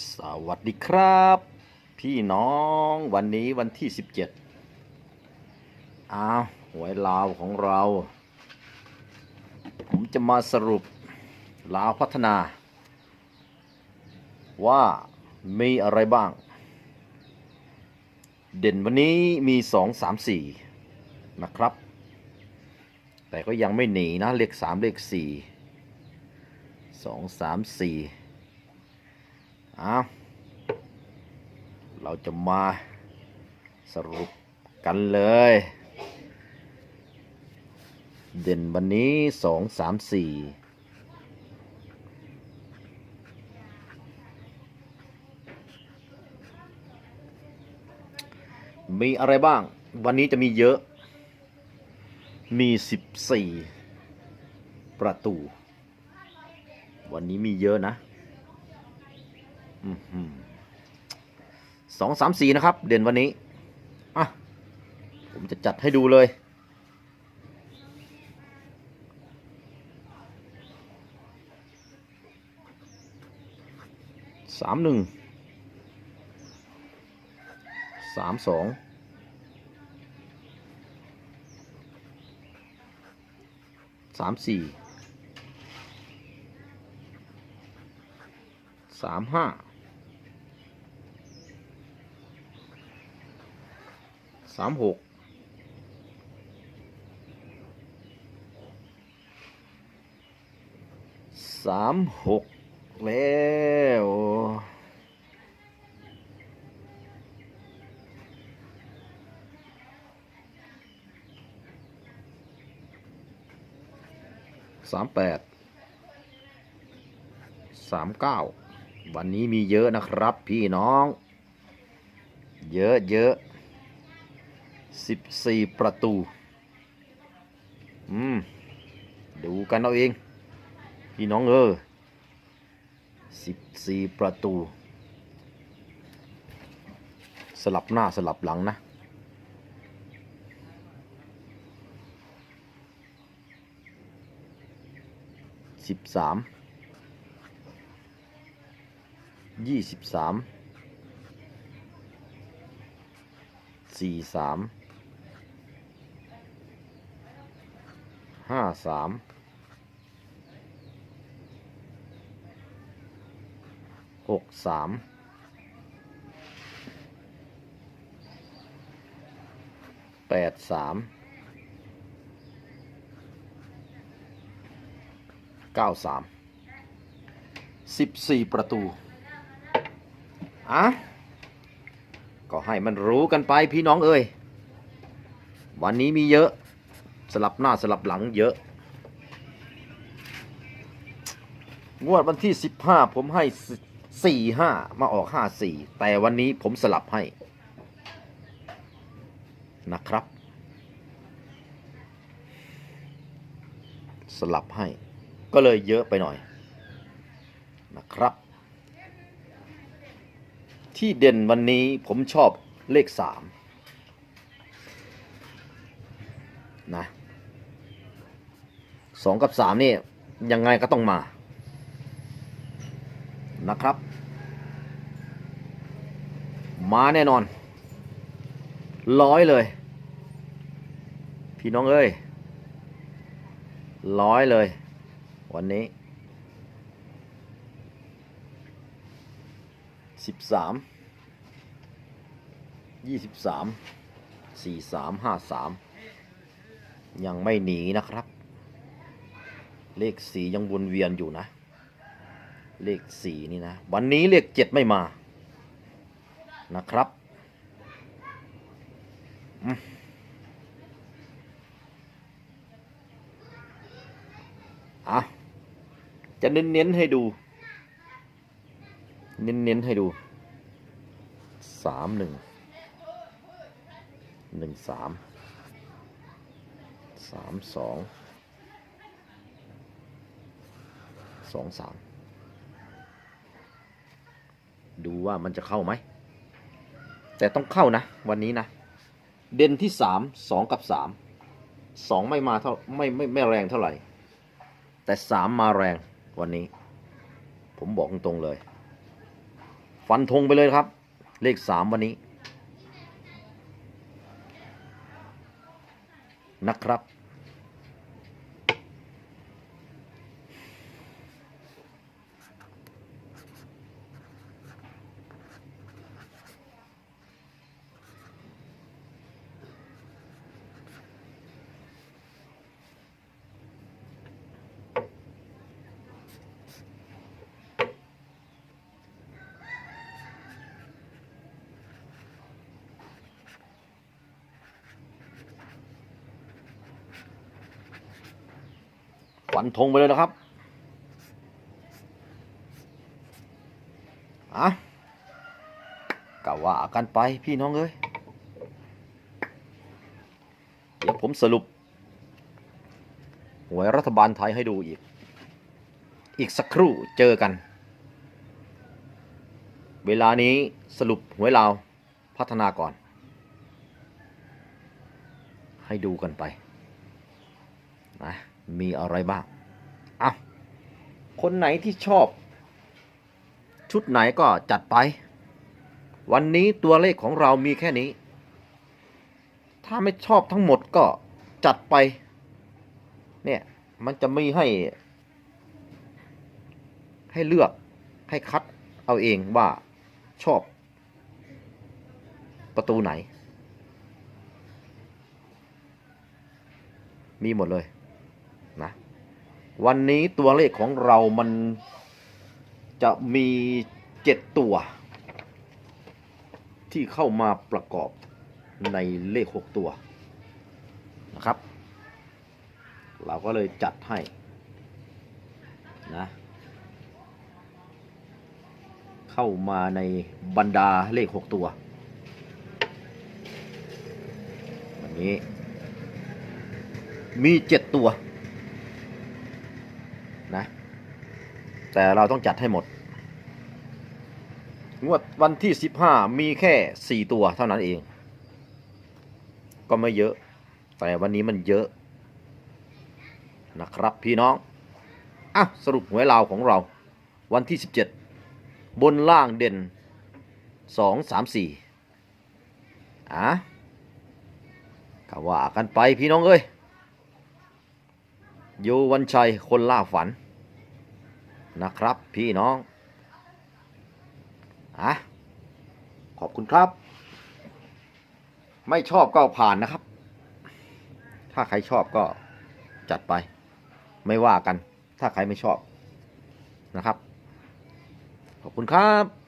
สวัสดีครับ พี่น้องวันนี้วันที่ 17อ้าวหวยลาวของเรา ผมจะมาสรุปลาวพัฒนา ว่ามีอะไรบ้าง เด่นวันนี้มี 2 3 4 นะครับ แต่ก็ยังไม่หนีนะ เลข 3 เลข 4 2 3 4 อ้าเราจะมาสรุปกันเลย เด่นวันนี้2 3 4มีอะไรบ้าง วันนี้จะมีเยอะ มี14ประตู วันนี้มีเยอะนะ สองสามสี่นะครับ เด่นวันนี้ อะ ผมจะจัดให้ดูเลย สามหนึ่ง สามสอง สามสี่ สามห้า สามหกสามหกแล้วสามแปดสามเก้าวันนี้มีเยอะนะครับพี่น้อง เยอะเยอะ สิบสี่ประตู อืม ดูกันเอาเอง พี่น้องเออสิบสี่ประตู สลับหน้าสลับหลังนะสิบสามยี่สิบสามสี่สาม ห้า สามหกสามแปดสามเก้าสามสิบสี่ประตู อะ ก็ให้มันรู้กันไปพี่น้องเอ้ย วันนี้มีเยอะ สลับหน้าสลับหลังเยอะ งวดวันที่สิบห้าผมให้สี่ห้ามาออกห้าสี่แต่วันนี้ผมสลับให้ นะครับ สลับให้ ก็เลยเยอะไปหน่อย นะครับ ที่เด่นวันนี้ผมชอบเลขสามนะ สองกับสามนี่ยังไงก็ต้องมานะครับ มาแน่นอน ร้อยเลย พี่น้องเอ้ยร้อยเลย วันนี้สิบสามยี่สิบสามสี่สามห้าสามยังไม่หนีนะครับ เลขสี่ยังวนเวียนอยู่นะ เลขสี่นี่นะ วันนี้เลขเจ็ดไม่มา นะครับอืมอะ จะเน้นๆให้ดู เน้นๆให้ดู สามหนึ่ง หนึ่งสาม สามสอง สองสามดูว่ามันจะเข้าไหม แต่ต้องเข้านะ วันนี้นะ เด่นที่สามสองกับสามสองไม่มาเท่าไม่ไม่ไม่แรงเท่าไหร่ แต่สามมาแรงวันนี้ ผมบอกตรงๆเลย ฟันธงไปเลยครับ เลขสามวันนี้ นะครับ ฟันธงไปเลยนะครับอะกะว่ากันไปพี่น้องเอ้ยเดี๋ยวผมสรุปหวยรัฐบาลไทยให้ดูอีก อีกสักครู่เจอกัน เวลานี้สรุปหวยลาวพัฒนาก่อน ให้ดูกันไปนะ มีอะไรบ้างอะคนไหนที่ชอบ ชุดไหนก็จัดไป วันนี้ตัวเลขของเรามีแค่นี้ ถ้าไม่ชอบทั้งหมดก็จัดไป เนี่ย มันจะไม่ให้ ให้เลือกให้คัดเอาเองว่าชอบ ประตูไหน มีหมดเลย วันนี้ตัวเลขของเรามันจะมีเจ็ดตัว ที่เข้ามาประกอบในเลขหกตัวนะครับ เราก็เลยจัดให้นะเข้ามาในบรรดาเลขหกตัว วันนี้มีเจ็ดตัว นะ แต่เราต้องจัดให้หมด งวดวันที่สิบห้ามีแค่สี่ตัวเท่านั้นเอง ก็ไม่เยอะ แต่วันนี้มันเยอะ นะครับพี่น้อง อะ สรุปหวยลาวของเรา วันที่สิบเจ็ดบนล่างเด่นสองสามสี่อะก็ว่ากันไปพี่น้องเอ้ยอยู่วันชัยคนล่าฝัน นะครับ พี่น้องอะขอบคุณครับ ไม่ชอบก็ผ่านนะครับ ถ้าใครชอบก็จัดไป ไม่ว่ากัน ถ้าใครไม่ชอบนะครับ ขอบคุณครับ